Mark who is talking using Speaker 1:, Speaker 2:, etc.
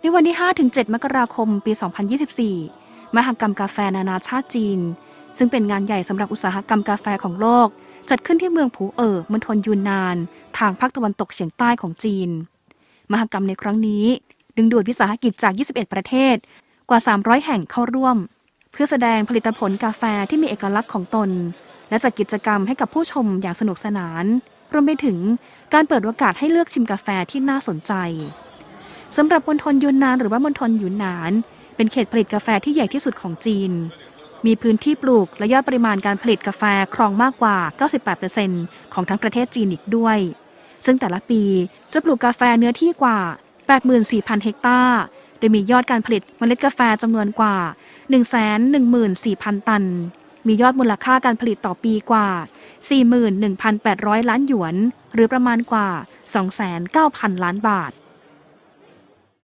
Speaker 1: ในวันที่ 5-7 มกราคม ปี 2024 มหกรรมกาแฟนานาชาติจีน ซึ่งเป็นงานใหญ่สำหรับอุตสาหกรรมกาแฟของโลก จัดขึ้นที่เมืองผูเอ๋อมณฑลยูนนาน ทางภาคตะวันตกเฉียงใต้ของจีน มหกรรมในครั้งนี้ ดึงดูดวิสาหกิจจาก 21 ประเทศ กว่า 300 แห่งเข้าร่วม เพื่อแสดงผลิตผลกาแฟที่มีเอกลักษณ์ของตน และจัดกิจกรรมให้กับผู้ชมอย่างสนุกสนาน รวมไปถึงการเปิดโอกาสให้เลือกชิมกาแฟที่น่าสนใจ สำหรับมณฑลยุนนานหรือว่ามณฑลหยุนหนาน เป็นเขตผลิตกาแฟที่ใหญ่ที่สุดของจีน มีพื้นที่ปลูกและยอดปริมาณการผลิตกาแฟครองมากกว่า 98%ของทั้งประเทศจีนอีกด้วย ซึ่งแต่ละปีจะปลูกกาแฟเนื้อที่กว่า 84,000 เฮกตาร์โดยมียอดการผลิตเมล็ดกาแฟจำนวนกว่า 114,000 ตัน มียอดมูลค่าการผลิตต่อปีกว่า 41,800 ล้านหยวน หรือประมาณกว่า 29,000ล้านบาท